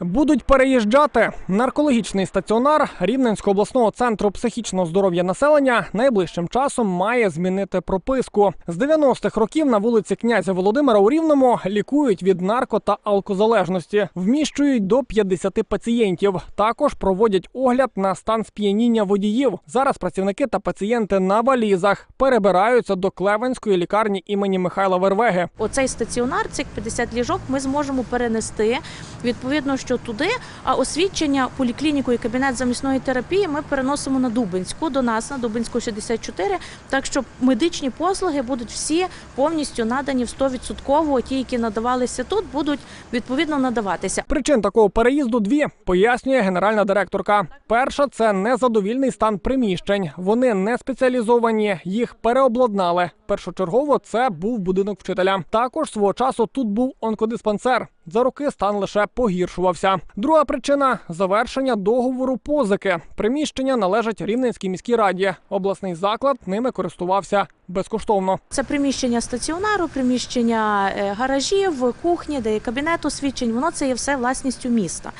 Будуть переїжджати наркологічний стаціонар Рівненського обласного центру психічного здоров'я населення найближчим часом має змінити прописку. З 90-х років на вулиці князя Володимира у Рівному лікують від нарко та алкозалежності, вміщують до 50 пацієнтів. Також проводять огляд на стан сп'яніння водіїв. Зараз працівники та пацієнти на валізах перебираються до Клевенської лікарні імені Михайла Вервеги. Оцей стаціонар, цих 50 ліжок, ми зможемо перенести відповідно, що туди. А освідчення поліклініку і кабінет замісної терапії ми переносимо на Дубинську до нас на Дубинську 64. Так що медичні послуги будуть всі повністю надані в 100%. Ті, які надавалися тут, будуть відповідно надаватися. Причин такого переїзду дві пояснює генеральна директорка. Перша це незадовільний стан приміщень. Вони не спеціалізовані, їх переобладнали. Першочергово це був будинок вчителя. Також свого часу тут був онкодиспансер. За роки стан лише погіршувався. Друга причина завершення договору позики. Приміщення належать Рівненській міській раді. Обласний заклад ними користувався безкоштовно. Це приміщення стаціонару, приміщення е, гаражів, кухні, де є кабінет освічень. Воно це є все власністю міста.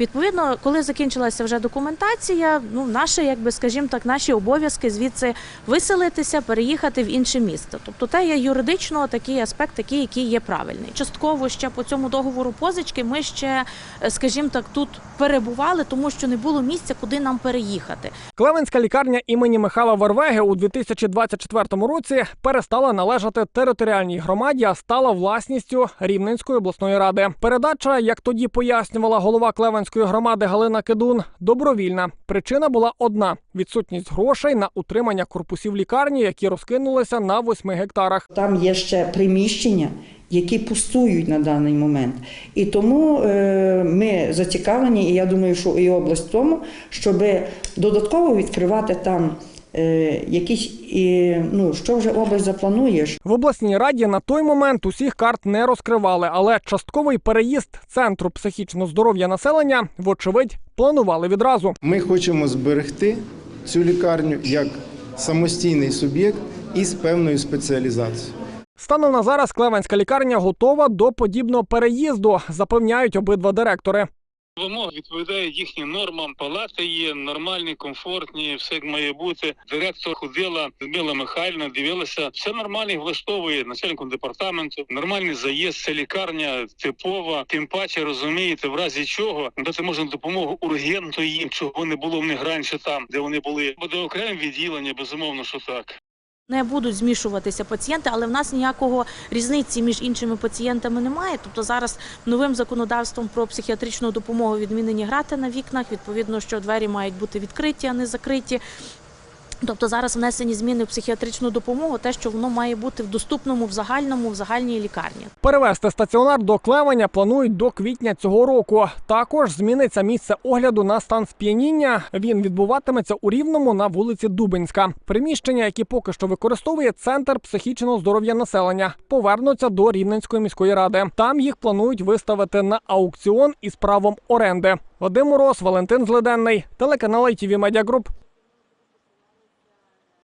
Відповідно, коли закінчилася вже документація, ну наше, якби скажімо так, наші обов'язки звідси виселитися, переїхати в інше місто. Тобто, те є юридично такий аспект, такий, який є правильний. Частково ще по цьому договору позички ми ще, е, скажімо так, тут перебували, тому що не було місця, куди нам переїхати. Клевенська лікарня імені Михайла Вервеги у 2024 році перестала належати територіальній громаді, а стала власністю Рівненської обласної ради. Передача, як тоді пояснювала голова Клевенської громади Галина Кедун, добровільна. Причина була одна: відсутність грошей на утримання корпусів лікарні, які розкинулися на восьми гектарах. Там є ще приміщення, які пустують на даний момент. І тому е, ми зацікавлені, і я думаю, що і область в тому, щоб додатково відкривати там якісь, і, ну, що вже область запланує, В обласній раді на той момент усіх карт не розкривали, але частковий переїзд центру психічного здоров'я населення, вочевидь, планували відразу. Ми хочемо зберегти цю лікарню як самостійний суб'єкт із певною спеціалізацією. Станом на зараз Клевенська лікарня готова до подібного переїзду, запевняють обидва директори. Вимоги відповідають їхнім нормам. Палати є нормальні, комфортні, все як має бути. Директор ходила Людмила Михайлівна, дивилася. Все нормально влаштовує начальником департаменту. Нормальний заїзд, це лікарня типова. Тим паче розумієте, в разі чого дати можна допомогу ургентно їм, чого не було в них раніше там, де вони були. Буде окреме відділення, безумовно, що так. Не будуть змішуватися пацієнти, але в нас ніякого різниці між іншими пацієнтами немає. Тобто зараз новим законодавством про психіатричну допомогу відмінені грати на вікнах. Відповідно, що двері мають бути відкриті, а не закриті. Тобто зараз внесені зміни в психіатричну допомогу, те, що воно має бути в доступному, в загальному, в загальній лікарні. Перевести стаціонар до Клевеня планують до квітня цього року. Також зміниться місце огляду на стан сп'яніння. Він відбуватиметься у Рівному на вулиці Дубинська. Приміщення, які поки що використовує центр психічного здоров'я населення, повернуться до Рівненської міської ради. Там їх планують виставити на аукціон із правом оренди. Вадим Мороз, Валентин Злиденний, телеканал ITV Media Group.